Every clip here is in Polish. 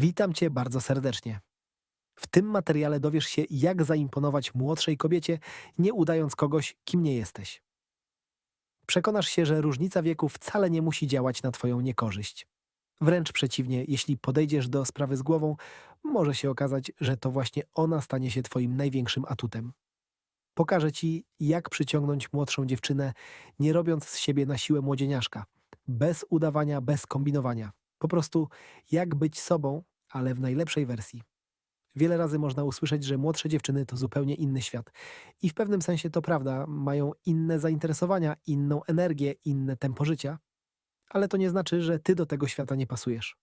Witam Cię bardzo serdecznie. W tym materiale dowiesz się, jak zaimponować młodszej kobiecie, nie udając kogoś, kim nie jesteś. Przekonasz się, że różnica wieku wcale nie musi działać na Twoją niekorzyść. Wręcz przeciwnie, jeśli podejdziesz do sprawy z głową, może się okazać, że to właśnie ona stanie się Twoim największym atutem. Pokażę Ci, jak przyciągnąć młodszą dziewczynę, nie robiąc z siebie na siłę młodzieniaszka, bez udawania, bez kombinowania. Po prostu jak być sobą, ale w najlepszej wersji. Wiele razy można usłyszeć, że młodsze dziewczyny to zupełnie inny świat. I w pewnym sensie to prawda, mają inne zainteresowania, inną energię, inne tempo życia, ale to nie znaczy, że ty do tego świata nie pasujesz.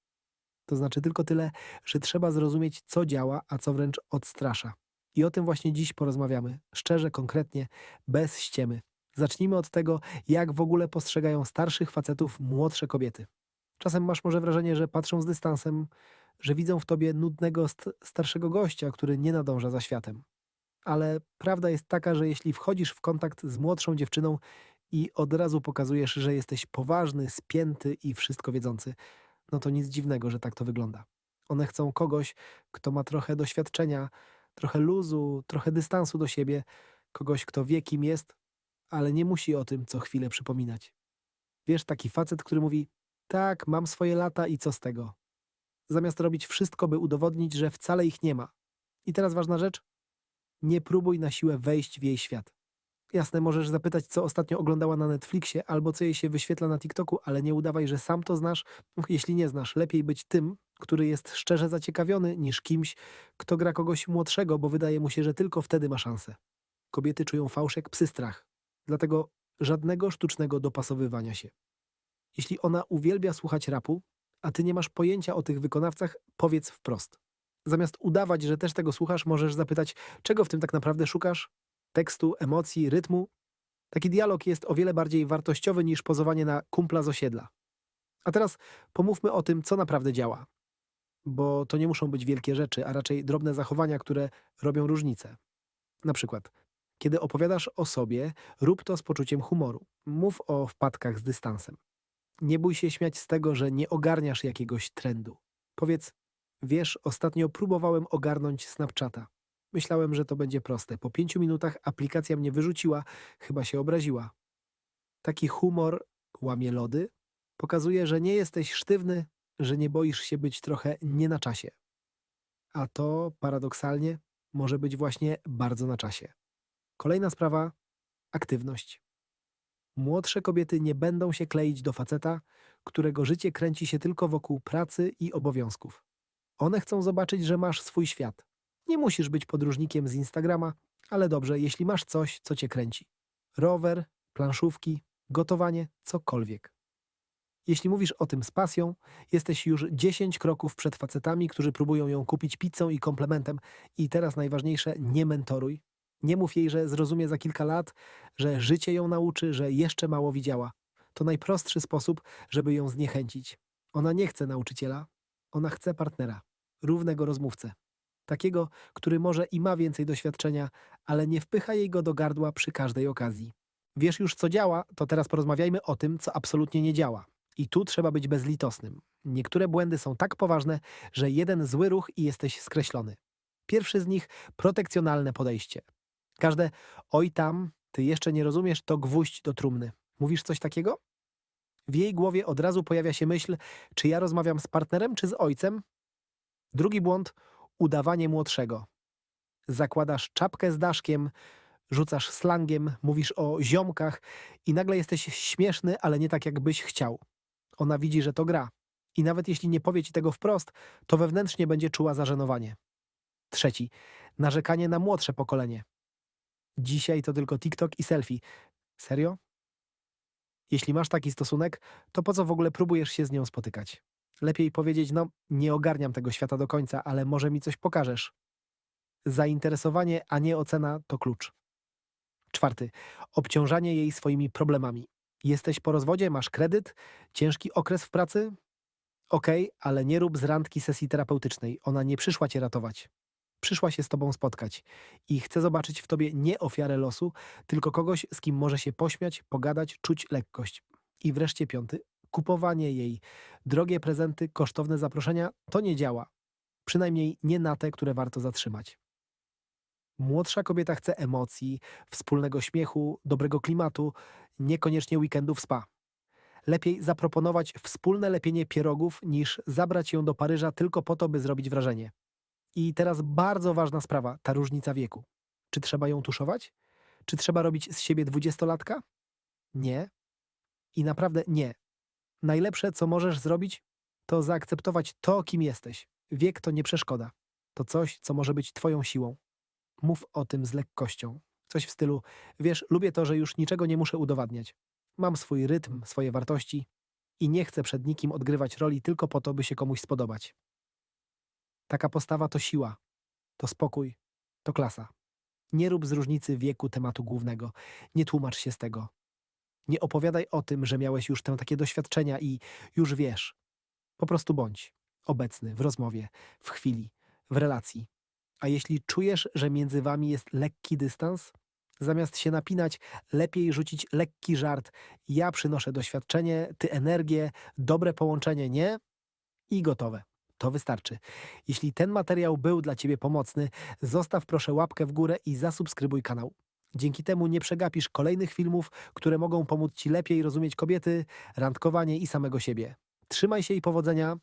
To znaczy tylko tyle, że trzeba zrozumieć, co działa, a co wręcz odstrasza. I o tym właśnie dziś porozmawiamy, szczerze, konkretnie, bez ściemy. Zacznijmy od tego, jak w ogóle postrzegają starszych facetów młodsze kobiety. Czasem masz może wrażenie, że patrzą z dystansem, że widzą w tobie nudnego st- starszego gościa, który nie nadąża za światem. Ale prawda jest taka, że jeśli wchodzisz w kontakt z młodszą dziewczyną i od razu pokazujesz, że jesteś poważny, spięty i wszystko wiedzący, no to nic dziwnego, że tak to wygląda. One chcą kogoś, kto ma trochę doświadczenia, trochę luzu, trochę dystansu do siebie, kogoś, kto wie, kim jest, ale nie musi o tym co chwilę przypominać. Wiesz, taki facet, który mówi: Tak, mam swoje lata i co z tego? Zamiast robić wszystko, by udowodnić, że wcale ich nie ma. I teraz ważna rzecz: nie próbuj na siłę wejść w jej świat. Jasne, możesz zapytać, co ostatnio oglądała na Netflixie, albo co jej się wyświetla na TikToku, ale nie udawaj, że sam to znasz. Jeśli nie znasz, lepiej być tym, który jest szczerze zaciekawiony, niż kimś, kto gra kogoś młodszego, bo wydaje mu się, że tylko wtedy ma szansę. Kobiety czują fałsz jak psy strach. Dlatego żadnego sztucznego dopasowywania się. Jeśli ona uwielbia słuchać rapu, a ty nie masz pojęcia o tych wykonawcach, powiedz wprost. Zamiast udawać, że też tego słuchasz, możesz zapytać, czego w tym tak naprawdę szukasz? Tekstu, emocji, rytmu? Taki dialog jest o wiele bardziej wartościowy niż pozowanie na kumpla z osiedla. A teraz pomówmy o tym, co naprawdę działa. Bo to nie muszą być wielkie rzeczy, a raczej drobne zachowania, które robią różnicę. Na przykład, kiedy opowiadasz o sobie, rób to z poczuciem humoru. Mów o wpadkach z dystansem. Nie bój się śmiać z tego, że nie ogarniasz jakiegoś trendu. Powiedz, wiesz, ostatnio próbowałem ogarnąć Snapchata. Myślałem, że to będzie proste. Po pięciu minutach aplikacja mnie wyrzuciła, chyba się obraziła. Taki humor łamie lody, pokazuje, że nie jesteś sztywny, że nie boisz się być trochę nie na czasie. A to, paradoksalnie, może być właśnie bardzo na czasie. Kolejna sprawa aktywność. Młodsze kobiety nie będą się kleić do faceta, którego życie kręci się tylko wokół pracy i obowiązków. One chcą zobaczyć, że masz swój świat. Nie musisz być podróżnikiem z Instagrama, ale dobrze, jeśli masz coś, co cię kręci. Rower, planszówki, gotowanie, cokolwiek. Jeśli mówisz o tym z pasją, jesteś już 10 kroków przed facetami, którzy próbują ją kupić pizzą i komplementem. I teraz najważniejsze, nie mentoruj. Nie mów jej, że zrozumie za kilka lat, że życie ją nauczy, że jeszcze mało widziała. To najprostszy sposób, żeby ją zniechęcić. Ona nie chce nauczyciela, ona chce partnera, równego rozmówcę. Takiego, który może i ma więcej doświadczenia, ale nie wpycha jej go do gardła przy każdej okazji. Wiesz już, co działa, to teraz porozmawiajmy o tym, co absolutnie nie działa. I tu trzeba być bezlitosnym. Niektóre błędy są tak poważne, że jeden zły ruch i jesteś skreślony. Pierwszy z nich protekcjonalne podejście. Każde oj tam, ty jeszcze nie rozumiesz, to gwóźdź do trumny. Mówisz coś takiego? W jej głowie od razu pojawia się myśl, czy ja rozmawiam z partnerem, czy z ojcem? Drugi błąd udawanie młodszego. Zakładasz czapkę z daszkiem, rzucasz slangiem, mówisz o ziomkach i nagle jesteś śmieszny, ale nie tak, jakbyś chciał. Ona widzi, że to gra. I nawet jeśli nie powie ci tego wprost, to wewnętrznie będzie czuła zażenowanie. Trzeci. Narzekanie na młodsze pokolenie. Dzisiaj to tylko TikTok i selfie. Serio? Jeśli masz taki stosunek, to po co w ogóle próbujesz się z nią spotykać? Lepiej powiedzieć, no, nie ogarniam tego świata do końca, ale może mi coś pokażesz. Zainteresowanie, a nie ocena to klucz. Czwarty. Obciążanie jej swoimi problemami. Jesteś po rozwodzie, masz kredyt, ciężki okres w pracy? Okej, ale nie rób z randki sesji terapeutycznej. Ona nie przyszła cię ratować. Przyszła się z tobą spotkać i chce zobaczyć w tobie nie ofiarę losu, tylko kogoś, z kim może się pośmiać, pogadać, czuć lekkość. I wreszcie piąty. Kupowanie jej. Drogie prezenty, kosztowne zaproszenia to nie działa. Przynajmniej nie na te, które warto zatrzymać. Młodsza kobieta chce emocji, wspólnego śmiechu, dobrego klimatu, niekoniecznie weekendu w spa. Lepiej zaproponować wspólne lepienie pierogów, niż zabrać ją do Paryża tylko po to, by zrobić wrażenie. I teraz bardzo ważna sprawa, ta różnica wieku. Czy trzeba ją tuszować? Czy trzeba robić z siebie dwudziestolatka? Nie. I naprawdę nie. Najlepsze, co możesz zrobić, to zaakceptować to, kim jesteś. Wiek to nie przeszkoda. To coś, co może być twoją siłą. Mów o tym z lekkością. Coś w stylu, wiesz, lubię to, że już niczego nie muszę udowadniać. Mam swój rytm, swoje wartości i nie chcę przed nikim odgrywać roli tylko po to, by się komuś spodobać. Taka postawa to siła, to spokój, to klasa. Nie rób z różnicy wieku tematu głównego. Nie tłumacz się z tego. Nie opowiadaj o tym, że miałeś już te takie doświadczenia i już wiesz. Po prostu bądź obecny w rozmowie, w chwili, w relacji. A jeśli czujesz, że między wami jest lekki dystans, zamiast się napinać, lepiej rzucić lekki żart. Ja przynoszę doświadczenie, ty energię, dobre połączenie, nie? I gotowe. To wystarczy. Jeśli ten materiał był dla Ciebie pomocny, zostaw proszę łapkę w górę i zasubskrybuj kanał. Dzięki temu nie przegapisz kolejnych filmów, które mogą pomóc Ci lepiej rozumieć kobiety, randkowanie i samego siebie. Trzymaj się i powodzenia.